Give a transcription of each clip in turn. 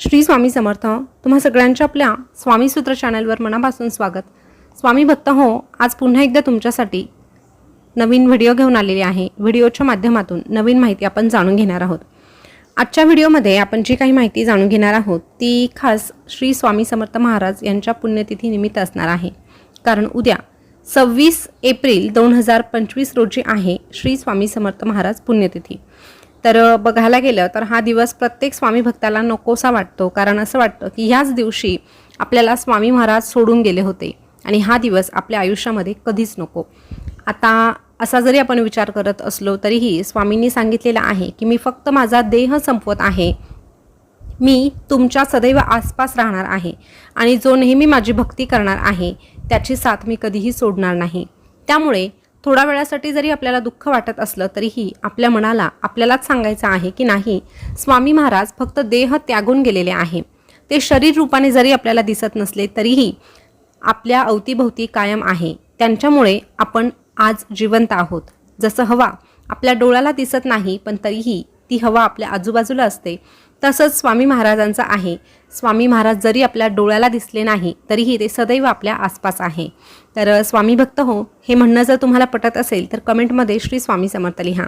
श्री स्वामी समर्थ तुम्हा सगळ्यांच्या आपल्या स्वामी सूत्र चॅनलवर मनापासून स्वागत. स्वामी भक्त हो आज पुन्हा एकदा तुमच्यासाठी नवीन व्हिडिओ घेऊन आलेली आहे. व्हिडिओच्या माध्यमातून नवीन माहिती आपण जाणून घेणार आहोत. आजच्या व्हिडिओमध्ये आपण जी काही माहिती जाणून घेणार आहोत ती खास श्री स्वामी समर्थ महाराज यांच्या पुण्यतिथी निमित्त असणार आहे. कारण उद्या सव्वीस एप्रिल दोन हजार पंचवीस रोजी आहे श्री स्वामी समर्थ महाराज पुण्यतिथी. तर बघायला गेलं तर हा दिवस प्रत्येक स्वामी भक्ताला नकोसा वाटतो. कारण असं वाटतं की ह्याच दिवशी आपल्याला स्वामी महाराज सोडून गेले होते. आणि हा दिवस आपल्या आयुष्यामध्ये कधीच नको. आता असा जरी आपण विचार करत असलो तरीही स्वामींनी सांगितलेलं आहे की मी फक्त माझा देह संपवत आहे. मी तुमच्या सदैव आसपास राहणार आहे. आणि जो नेहमी माझी भक्ती करणार आहे त्याची साथ मी कधीही सोडणार नाही. त्यामुळे थोड्या वेळासाठी जरी आपल्याला दुःख वाटत असलं तरीही आपल्या मनाला आपल्यालाच सांगायचं आहे की नाही स्वामी महाराज फक्त देह त्यागून गेलेले आहे. ते शरीर रूपाने जरी आपल्याला दिसत नसले तरीही आपल्या अवतीभोवती कायम आहे. त्यांच्यामुळे आपण आज जिवंत आहोत. जसं हवा आपल्या डोळ्याला दिसत नाही पण तरीही ती हवा आपल्या आजूबाजूला असते. तसंच स्वामी महाराजांचं आहे. स्वामी महाराज जरी आपल्या डोळ्याला दिसले नाही तरीही ते सदैव आपल्या आसपास आहे. तर स्वामी भक्त हो हे म्हणणं जर तुम्हाला पटत असेल तर कमेंटमध्ये श्री स्वामी समर्थ लिहा.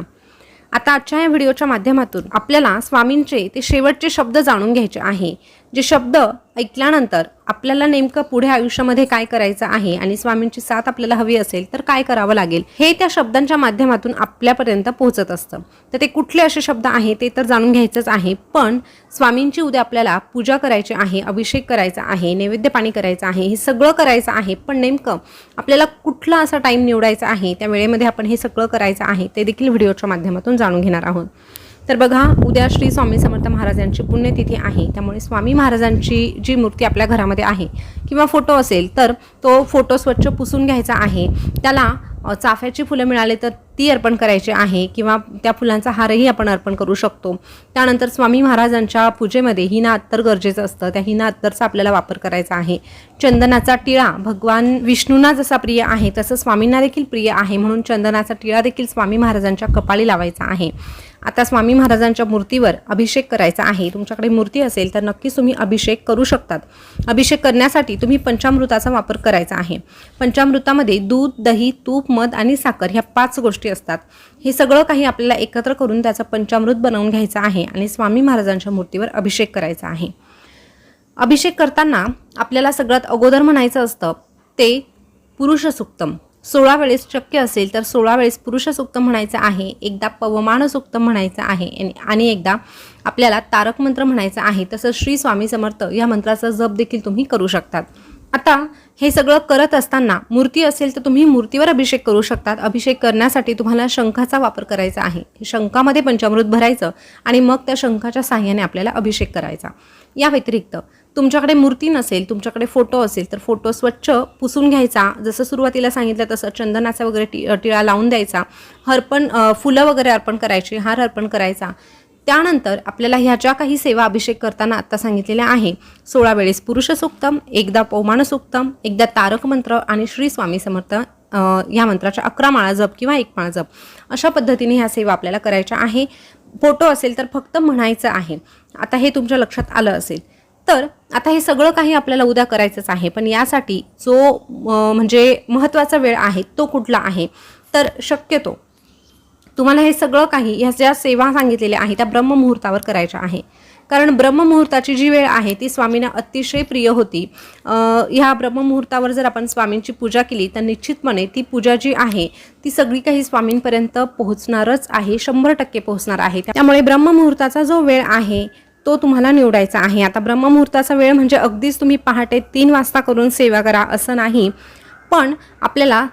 आता आजच्या या व्हिडिओच्या माध्यमातून आपल्याला स्वामींचे ते शेवटचे शब्द जाणून घ्यायचे आहे. जे शब्द ऐकल्यानंतर आपल्याला नेमकं पुढे आयुष्यामध्ये काय करायचं आहे आणि स्वामींची साथ आपल्याला हवी असेल तर काय करावं लागेल? हे त्या शब्दांच्या माध्यमातून आपल्यापर्यंत पोहोचत असतं. तर ते कुठले असे शब्द आहे ते तर जाणून घ्यायचंच आहे. पण स्वामींची उद्या आपल्याला पूजा करायची आहे अभिषेक करायचा आहे नैवेद्य पाणी करायचं आहे हे सगळं करायचं आहे. पण नेमकं आपल्याला कुठला असा टाईम निवडायचा आहे? त्या वेळेमध्ये आपण हे सगळं करायचं आहे ते देखील व्हिडिओच्या माध्यमातून जाणून घेणार आहोत. तर बघा उद्या श्री स्वामी समर्थ महाराजांची पुण्यतिथी आहे. त्यामुळे स्वामी महाराजांची जी मूर्ती आपल्या घरामध्ये आहे किंवा फोटो असेल तर तो फोटो स्वच्छ पुसून घ्यायचा आहे. त्याला चाफ्याची फुलं मिळाले तर ती अर्पण करायची आहे किंवा त्या फुलांचा हारही आपण अर्पण करू शकतो. त्यानंतर स्वामी महाराजांच्या पूजेमध्ये हिना अत्तर गरजेचं असतं. त्या हिना अत्तरचा आपल्याला वापर करायचा आहे. चंदनाचा टिळा भगवान विष्णूंना जसा प्रिय आहे तसं स्वामींना देखील प्रिय आहे. म्हणून चंदनाचा टिळा देखील स्वामी महाराजांच्या कपाळी लावायचा आहे. आता स्वामी महाराजांच्या मूर्तीवर अभिषेक करायचा आहे. तुमच्याकडे मूर्ती असेल तर नक्कीच तुम्ही अभिषेक करू शकतात. अभिषेक करण्यासाठी तुम्ही पंचामृताचा वापर करायचा आहे. पंचामृतामध्ये दूध दही तूप मध आणि साखर ह्या पाच गोष्टी असतात. हे सगळं काही आपल्याला एकत्र करून त्याचा पंचामृत बनवून घ्यायचं आहे आणि स्वामी महाराजांच्या मूर्तीवर अभिषेक करायचा आहे. अभिषेक करताना आपल्याला सगळ्यात अगोदर म्हणायचं असतं ते पुरुष सुक्तम सोळा वेळेस शक्य असेल तर सोळा वेळेस पुरुषसुक्त म्हणायचं आहे एकदा पवमान सुक्त म्हणायचं आहे आणि- एकदा आपल्याला तारक मंत्र म्हणायचं आहे तसंच श्री स्वामी समर्थ या मंत्राचा जप देखील तुम्ही करू शकतात. आता हे सगळं करत असताना मूर्ती असेल तर तुम्ही मूर्तीवर अभिषेक करू शकतात. अभिषेक करण्यासाठी तुम्हाला शंखाचा वापर करायचा आहे. शंखामध्ये पंचामृत भरायचं आणि मग त्या शंखाच्या साह्याने आपल्याला अभिषेक करायचा. या व्यतिरिक्त तुमच्याकडे मूर्ती नसेल तुमच्याकडे फोटो असेल तर फोटो स्वच्छ पुसून घ्यायचा. जसं सुरुवातीला सांगितलं तसं चंदनाचा वगैरे टी टिळा लावून द्यायचा. हरपण फुलं वगैरे अर्पण करायची हार अर्पण करायचा. त्यानंतर आपल्याला ह्या ज्या काही सेवा अभिषेक करताना आत्ता सांगितलेल्या आहे. सोळा वेळेस पुरुष सुक्तम एकदा पौमान सुक्तम एकदा तारक मंत्र आणि श्री स्वामी समर्थ या मंत्राच्या अकरा माळा जप किंवा एक माळा जप. अशा पद्धतीने ह्या सेवा आपल्याला करायच्या आहे. फोटो असेल तर फक्त म्हणायचं आहे. आता हे तुमच्या लक्षात आलं असेल. तर आता हे सगळं काही आपल्याला उद्या करायचंच आहे. पण यासाठी जो म्हणजे महत्त्वाचा वेळ आहे तो कुठला आहे? तर शक्यतो तुम्हाला हे सगळं काही ह्या ज्या सेवा सांगितलेल्या आहेत त्या ब्रह्ममुहूर्तावर करायच्या आहे. कारण ब्रह्ममुहूर्ताची जी वेळ आहे ती स्वामींना अतिशय प्रिय होती. ह्या ब्रह्ममुहूर्तावर जर आपण स्वामींची पूजा केली तर निश्चितपणे ती पूजा जी आहे ती सगळी काही स्वामींपर्यंत पोहोचणारच आहे शंभर टक्के पोहोचणार आहे. त्यामुळे ब्रह्ममुहूर्ताचा जो वेळ आहे तो तुम्हाला निवडायचा आहे. आता ब्रह्ममुहूर्ताचा वेळ म्हणजे अगदीच तुम्ही पहाटे तीन वाजता करून सेवा करा असं नाही. पण आपल्याला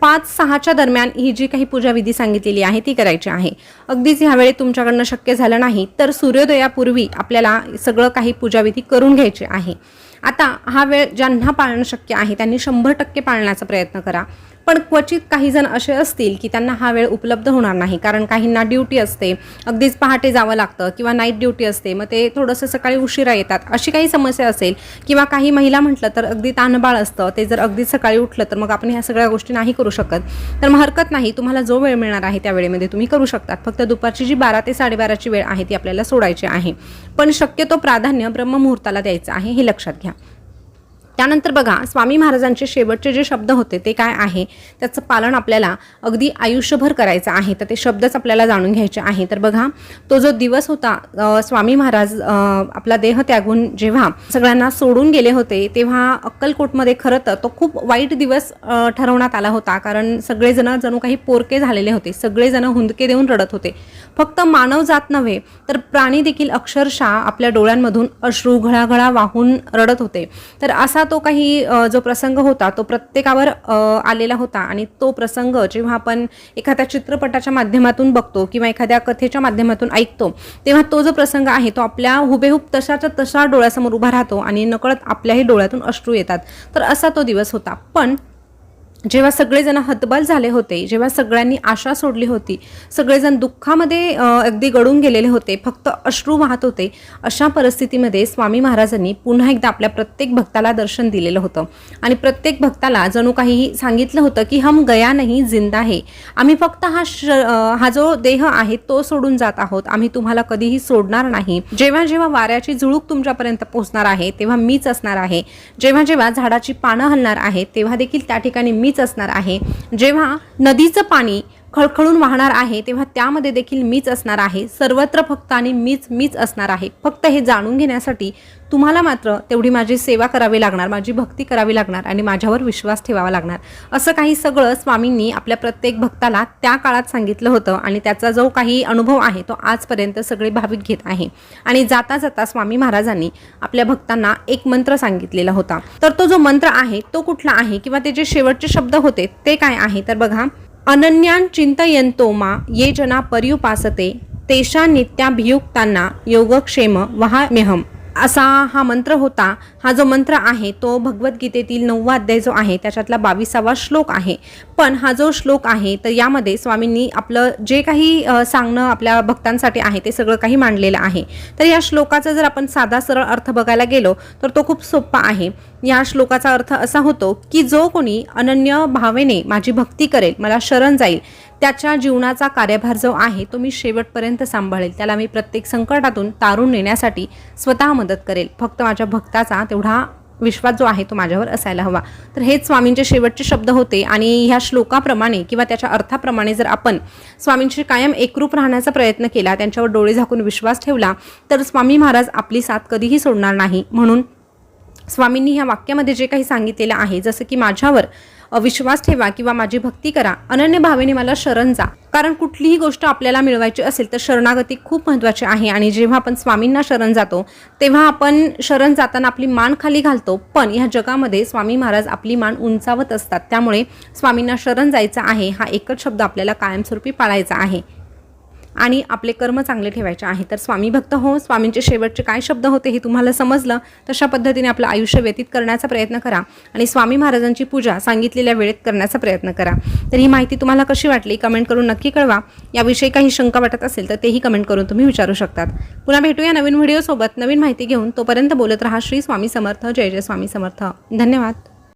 पाच सहाच्या दरम्यान ही जी काही पूजाविधी सांगितलेली आहे ती करायची आहे. अगदीच ह्यावेळी तुमच्याकडनं शक्य झालं नाही तर सूर्योदयापूर्वी आपल्याला सगळं काही पूजाविधी करून घ्यायची आहे. आता हा वेळ ज्यांना पाळणं शक्य आहे त्यांनी शंभर टक्के पाळण्याचा प्रयत्न करा. पण क्वचित काही जण असे असतील की त्यांना हा वेळ उपलब्ध होणार नाही. कारण काहींना ड्युटी असते अगदीच पहाटे जावं लागतं किंवा नाईट ड्युटी असते मग ते थोडंसं सकाळी उशिरा येतात. अशी काही समस्या असेल किंवा काही महिला म्हटलं तर अगदी ताणबाळ असतं ते जर अगदी सकाळी उठलं तर मग आपण ह्या सगळ्या गोष्टी नाही करू शकत. तर मग हरकत नाही तुम्हाला जो वेळ मिळणार आहे त्या वेळेमध्ये तुम्ही करू शकतात. फक्त दुपारची जी बारा ते साडेबाराची वेळ आहे ती आपल्याला सोडायची आहे. पण शक्यतो प्राधान्य ब्रह्ममुहूर्ताला द्यायचं आहे हे लक्षात घ्या. त्यानंतर बघा स्वामी महाराजांचे शेवटचे जे शब्द होते ते काय आहे? त्याचं पालन आपल्याला अगदी आयुष्यभर करायचं आहे. तर ते शब्दच आपल्याला जाणून घ्यायचे आहे. तर बघा तो जो दिवस होता स्वामी महाराज आपला देह त्यागून जेव्हा सगळ्यांना सोडून गेले होते तेव्हा अक्कलकोटमध्ये खरं तर तो खूप वाईट दिवस ठरवण्यात आला होता. कारण सगळेजण जणू काही पोरके झालेले होते. सगळेजण हुंदके देऊन रडत होते. फक्त मानव जात नव्हे तर प्राणी देखील अक्षरशः आपल्या डोळ्यांमधून अश्रू घळाघळा वाहून रडत होते. तर असा तो काही जो प्रसंग होता तो प्रत्येकावर आलेला होता. आणि तो प्रसंग जेव्हा आपण एखाद्या चित्रपटाच्या माध्यमातून बघतो किंवा एखाद्या कथेच्या माध्यमातून ऐकतो तेव्हा तो जो प्रसंग आहे तो आपल्या हुबेहूब तशाच्या तसा डोळ्यासमोर उभा राहतो आणि नकळत आपल्याही डोळ्यातून अश्रू येतात. तर असा तो दिवस होता. पण जेव्हा सगळेजण हतबल झाले होते जेव्हा सगळ्यांनी आशा सोडली होती सगळेजण दुःखामध्ये अगदी गळून गेलेले होते फक्त अश्रू वाहत होते अशा परिस्थितीमध्ये स्वामी महाराजांनी पुन्हा एकदा आपल्या प्रत्येक भक्ताला दर्शन दिलेलं होतं. आणि प्रत्येक भक्ताला जणू काही सांगितलं होतं की हम गया नाही जिंदा आहे आम्ही फक्त हा श हा जो देह आहे तो सोडून जात आहोत. आम्ही तुम्हाला कधीही सोडणार नाही. जेव्हा जेव्हा वाऱ्याची झुळूक तुमच्यापर्यंत पोहोचणार आहे तेव्हा मीच असणार आहे. जेव्हा जेव्हा झाडाची पानं हलणार आहे तेव्हा देखील त्या ठिकाणी मी मीच असणार आहे. जेव्हा नदीचं पाणी खळखळून वाहणार आहे तेव्हा त्यामध्ये देखील मीच असणार आहे. सर्वत्र फक्त आणि मीच मीच असणार आहे. फक्त हे जाणून घेण्यासाठी तुम्हाला मात्र तेवढी माझी सेवा करावी लागणार माझी भक्ती करावी लागणार आणि माझ्यावर विश्वास ठेवावा लागणार. असं काही सगळं स्वामींनी आपल्या प्रत्येक भक्ताला त्या काळात सांगितलं होतं आणि त्याचा जो काही अनुभव आहे तो आजपर्यंत सगळे भाविक घेत आहे. आणि जाता जाता स्वामी महाराजांनी आपल्या भक्तांना एक मंत्र सांगितलेला होता. तर तो जो मंत्र आहे तो कुठला आहे किंवा ते जे शेवटचे शब्द होते ते काय आहे? तर बघा अनन्यान चिंतयंतो मा ये जना पर्युपासते तेषा नित्याभियुक्तांना योगक्षेम वहाम्यहम. असा हा मंत्र होता हा जो मंत्र आहे तो भगवद्गीतेतील नववा अध्याय जो आहे त्याच्यातला बावीसावा श्लोक आहे. पण हा जो श्लोक आहे तर यामध्ये स्वामींनी आपलं जे काही सांगणं आपल्या भक्तांसाठी आहे ते सगळं काही मांडलेलं आहे. तर या श्लोकाचा जर आपण साधा सरळ अर्थ बघायला गेलो तर तो खूप सोपा आहे. या श्लोकाचा अर्थ असा होतो की जो कोणी अनन्य भावेने माझी भक्ती करेल मला शरण जाईल त्याच्या जीवनाचा कार्यभार जो आहे तो मी शेवटपर्यंत सांभाळेल. त्याला मी प्रत्येक संकटातून तारून नेण्यासाठी स्वतः मदत करेल. फक्त माझ्या भक्ताचा तेवढा विश्वास जो आहे तो माझ्यावर असायला हवा. तर हेच स्वामींचे शेवटचे शब्द होते आणि ह्या श्लोकाप्रमाणे किंवा त्याच्या अर्थाप्रमाणे जर आपण स्वामींशी कायम एकरूप राहण्याचा प्रयत्न केला त्यांच्यावर डोळे झाकून विश्वास ठेवला तर स्वामी महाराज आपली साथ कधीही सोडणार नाही. म्हणून स्वामींनी ह्या वाक्यामध्ये जे काही सांगितलेलं आहे जसं की माझ्यावर विश्वास ठेवा किंवा माझी भक्ती करा. अनन्य भावेने मला शरण जा. कारण कुठलीही गोष्ट आपल्याला मिळवायची असेल तर शरणागती खूप महत्त्वाची आहे आणि जेव्हा आपण स्वामींना शरण जातो तेव्हा आपण शरण जाताना आपली मान खाली घालतो. पण ह्या जगामध्ये स्वामी महाराज आपली मान उंचावत असतात. त्यामुळे स्वामींना शरण जायचं आहे हा एकच शब्द आपल्याला कायमस्वरूपी पाळायचा आहे. आणि आपले कर्म चांगले ठेवायचे आहे. तर स्वामी भक्त हो स्वामींचे शेवटचे काय शब्द होते हे तुम्हाला समजलं तशा पद्धतीने आपलं आयुष्य व्यतीत करण्याचा प्रयत्न करा आणि स्वामी महाराजांची पूजा सांगितलेल्या वेळेत करण्याचा प्रयत्न करा. तर ही माहिती तुम्हाला कशी वाटली कमेंट करून नक्की कळवा. याविषयी काही शंका वाटत असेल तर तेही कमेंट करून तुम्ही विचारू शकतात. पुन्हा भेटूया नवीन व्हिडिओसोबत नवीन माहिती घेऊन तोपर्यंत बोलत राहा. श्री स्वामी समर्थ. जय जय स्वामी समर्थ. धन्यवाद.